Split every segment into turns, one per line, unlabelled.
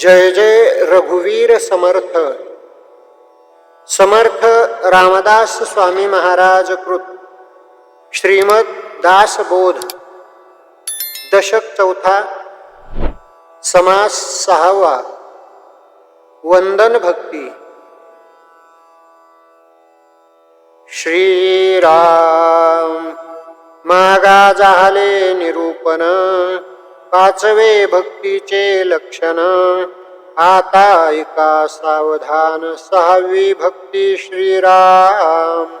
जय जय रघुवीर समर्थ. समर्थ रामदास स्वामी महाराज कृत. श्रीमद दासबोध दशक चौथा. समास सहावा. वंदन भक्ती. श्रीराम. मागा झाले निरूपण. पाचवे भक्तीचे लक्षण. आता ऐका सावधान सहावी भक्ती श्रीराम.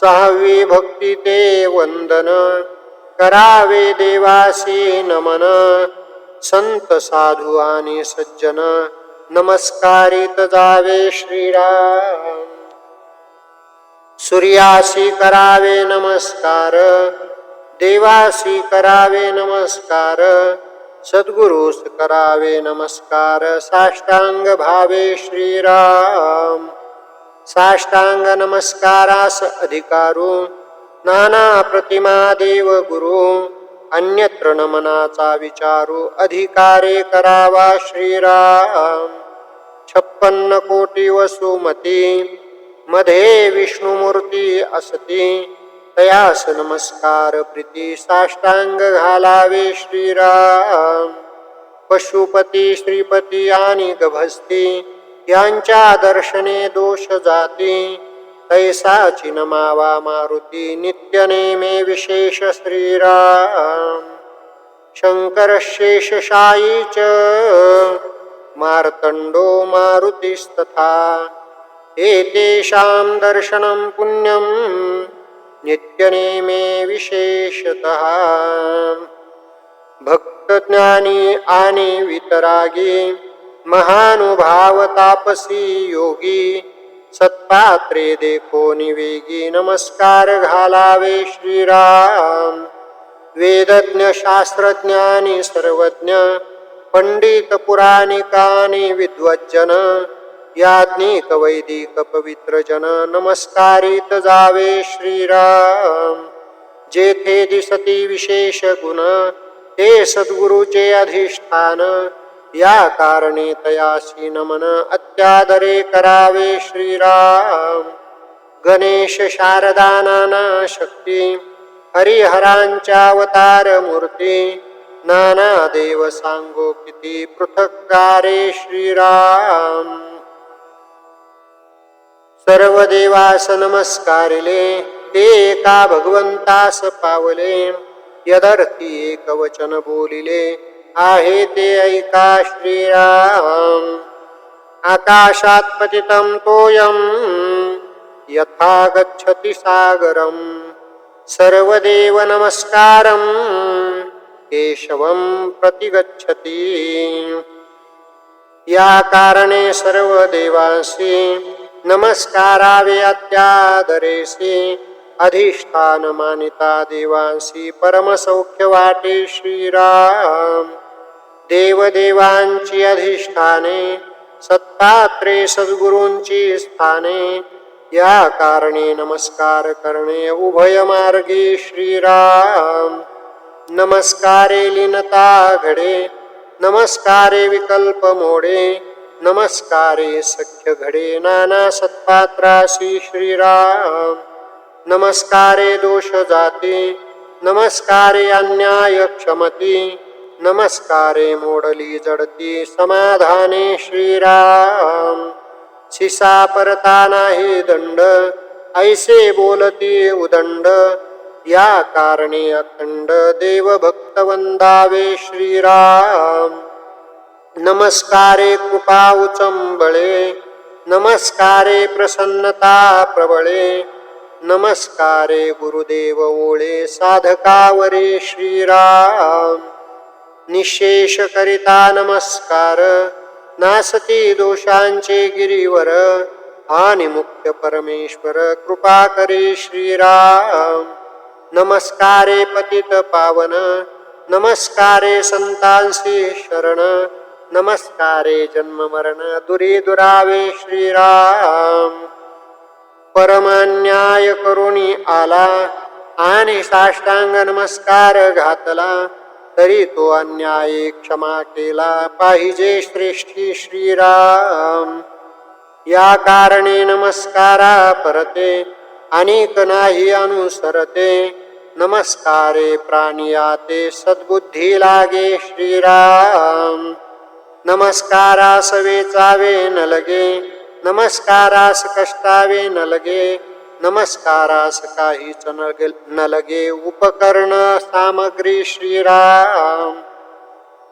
सहावी भक्ती ते वंदन. करावे देवासी नमन. संत साधू आणि सज्जन नमस्कारित जावे श्रीराम. सूर्यासी करावे नमस्कार. देवासी करावे नमस्कार सद्गुरुस करावे नमस्कार साष्टांग भावे श्रीराम। साष्टांग नमस्कारास अधिकारू नाना प्रतिमा देव गुरु अन्यत्र नमनाचा विचारू अधिकारे करावा श्रीराम। छप्पन्न कोटी वसुमती मध्ये विष्णुमूर्ती असती तयास नमस्कार प्रीती साष्टांग घालावे श्रीराम। पशुपती श्रीपती आणि गभस्ती यांच्या दर्शने दोष जाती। तैसाची नमावा मारुती नित्य नेमे विशेष श्रीराम। शंकर शेषशायीच मार्तंडो मारुतिस्तथा। एतेषां दर्शनं पुण्यम्। नित्यनेमे विशेषतः। भक्तज्ञानी आणि वितरागी महानुभाव तापसी योगी सत्पात्रे देखो निवेगी नमस्कार घालावे श्रीराम। वेदज्ञ शास्त्रज्ञानी सर्वज्ञ पंडित पुराणिकानी विद्वज्जन याज्ञिक वैदिक पवित्र जन नमस्कारित जावे श्रीराम। जेथे दिसती विशेष गुण ते सद्गुरुचे अधिष्ठान। या कारणे तयासी नमन अत्यादरे करावे श्रीराम। गणेश शारदा नाना शक्ती हरिहरांच्या अवतार मूर्ती। नाना देव सांगो किती पृथक्कारे श्रीराम। सर्व देवास नमस्कारिले ते एका भगवंतास पावले. यदर्थी एक वचन बोलिले आहे ते ऐका श्रीराम. आकाशात पतितं तोयम यथा गच्छति सागरम. सर्वदेव नमस्कारम केशवम प्रतिगच्छति. या कारणे सर्वदेवांसि नमस्कारावे अत्यादरेसी अधिष्ठान मानिता देवांसी परमसौख्य वाटे श्रीराम। देवदेवांची अधिष्ठाने सत्तात्रे सद्गुरूंची स्थाने या कारणे नमस्कार करणे उभय मार्गे श्रीराम। नमस्कारे लिनता घडे नमस्कारे विकल्प मोडे नमस्कारे सख्य घडे नाना सत्पात्रासी श्रीराम. नमस्कारे दोष जाती नमस्कारे अन्याय क्षमती नमस्कारे मोडली जडती समाधाने श्रीराम. शिसा परता नाही दंड ऐसे बोलती उदंड या कारणे अखंड देव भक्त वंदावे श्रीराम. नमस्कारे कृपा उचंबळे नमस्कारे प्रसन्नता प्रबळे नमस्कारे गुरुदेव ओळे साधकावरे श्रीराम। निशेष करिता नमस्कार नासती दोषांचे गिरीवर आणि मुख्य परमेश्वर कृपा करे श्रीराम। नमस्कारे पतित पावन नमस्कारे संतांसी शरण नमस्कारे जन्म मरण दुरी दुरावे श्रीराम. परमान्याय करुणी आला आणि साष्टांग नमस्कार घातला तरी तो अन्याय क्षमा केला पाहिजे श्रेष्ठी श्रीराम. या कारणे नमस्कारा परते अनेक नाही अनुसरते. नमस्कारे प्राणियाते सद्बुद्धी लागे श्रीराम. नमस्कारास वेचावे न लगे नमस्कारास कष्टावे न लगे नमस्कारास काहीच न न लगे उपकरण सामग्री श्रीराम।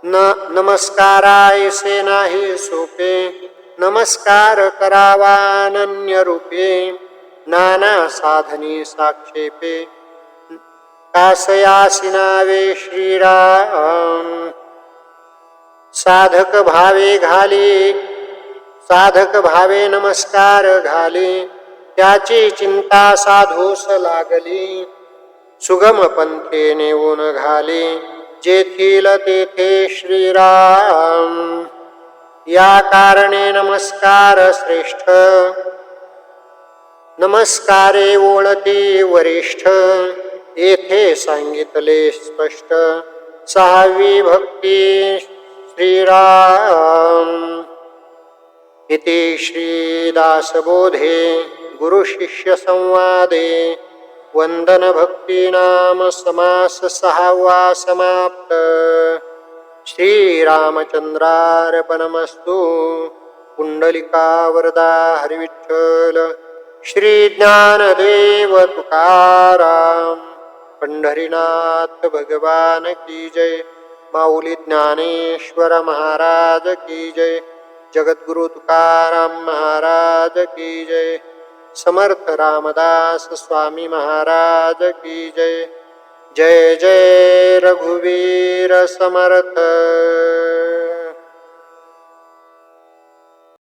न नमस्कारायसे नाही सोपे नमस्कार करावानन्य रूपे नाना साधनी साक्षेपे कासयासिनावे श्रीराम। साधक भावे घाले. साधक भावे नमस्कार घाले. त्याची चिंता साधूस लागली. सुगम पंथे नेऊन घाले. जेथील तेथे श्रीराम. या कारणे नमस्कार श्रेष्ठ. नमस्कारे ओळते वरिष्ठ. येथे सांगितले स्पष्ट. सहावी भक्ती श्रीराम। इति श्रीदासबोधे गुरुशिष्यसंवादे वन्दनभक्तीनाम समास सहावा समाप्त श्रीरामचन्द्रार्पणमस्तु। पुण्डलिकावरदा हरिविठ्ठल। श्रीज्ञानदेव तुकाराम। पंढरीनाथ भगवान की जय। माऊली ज्ञानेश्वर महाराज की जय. जगद्गुरु तुकाराम महाराज की जय. समर्थ रामदास स्वामी महाराज की जय. जय जय रघुवीर समर्थ.